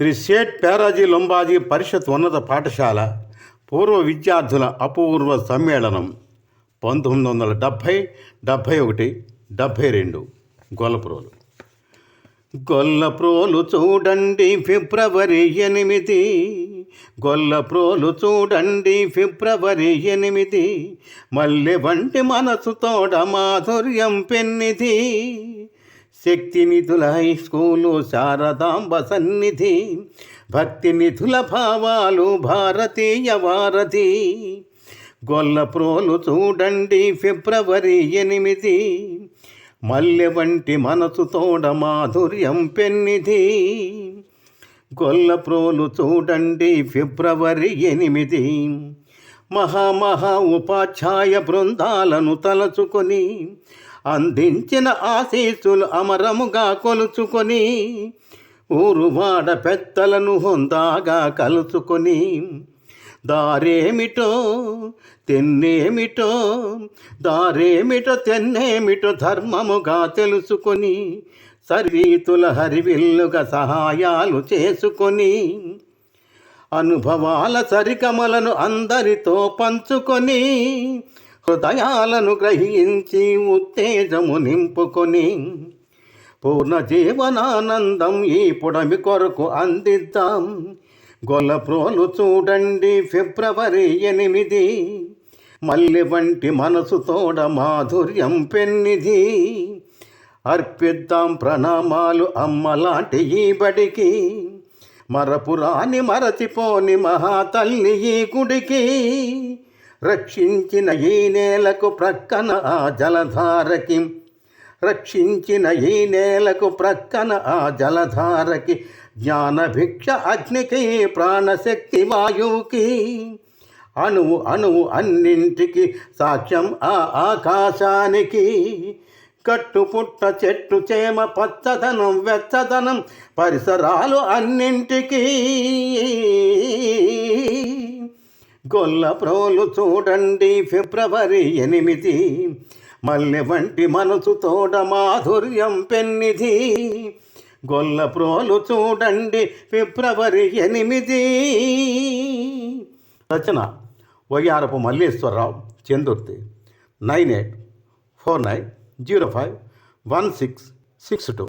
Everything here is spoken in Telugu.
శ్రీ షేట్ పేరాజీ లొంబాజీ పరిషత్ ఉన్నత పాఠశాల పూర్వ విద్యార్థుల అపూర్వ సమ్మేళనం పంతొమ్మిది వందల డెబ్భై డెబ్భై ఒకటి డెబ్భై రెండు. గొల్లప్రోలు. గొల్లప్రోలు చూడండి ఫిబ్రవరి ఎనిమిది. గొల్లప్రోలు చూడండి ఫిబ్రవరి ఎనిమిది. మల్లె వంటి మనసు తోడ మాధుర్యం పెన్నిది. శక్తి నిధుల హై స్కూలు శారదాంబ సన్నిధి భక్తి నిధుల భావాలు భారతీయ వారధి. గొల్లప్రోలు చూడండి ఫిబ్రవరి ఎనిమిది మల్లె వంటి మనసు తోడ మాధుర్యం పెన్నిధి. గొల్లప్రోలు చూడండి ఫిబ్రవరి ఎనిమిది మహామహా ఉపాధ్యాయ బృందాలను తలచుకొని అందించిన ఆశీస్సులు అమరముగా కొలుచుకొని ఊరువాడ పెద్దలను హొందాగా కలుచుకొని దారేమిటో తెన్నేమిటో దారేమిటో తెన్నేమిటో ధర్మముగా తెలుసుకొని సర్వీతుల హరివిల్లుగా సహాయాలు చేసుకొని అనుభవాల సరికమలను అందరితో పంచుకొని హృదయాలను గ్రహించి ఉత్తేజము నింపుకొని పూర్ణ జీవనానందం ఈ పుడమి కొరకు అందిద్దాం. గొల్లప్రోలు చూడండి ఫిబ్రవరి ఎనిమిది. మల్లె వంటి మనసు తోడ మాధుర్యం పెన్నిది. అర్పిద్దాం ప్రణామాలు అమ్మలాంటి ఈ బడికి. మరపురాని మరచిపోని మహాతల్లి ఈ గుడికి. రక్షించిన ఈ నేలకు ప్రక్కన ఆ జలధారకి. రక్షించిన ఈ నేలకు ప్రక్కన ఆ జలధారకి. జ్ఞానభిక్ష అగ్నికి ప్రాణశక్తి వాయువుకి. అణువు అణువు అన్నింటికి సాక్ష్యం ఆ ఆకాశానికి. కట్టుపుట్ట చెట్టు చేమ పచ్చదనం వెచ్చదనం పరిసరాలు అన్నింటికీ. గొల్ల ప్రోలు చూడండి ఫిబ్రవరి ఎనిమిది. మల్లె వంటి మనసు తోడ మాధుర్యం పెన్నిది. గొల్ల ప్రోలు చూడండి ఫిబ్రవరి ఎనిమిది. రచన Vayyarapu Malleswararao Chandurthi. Nine eight four nine zero five one six six two.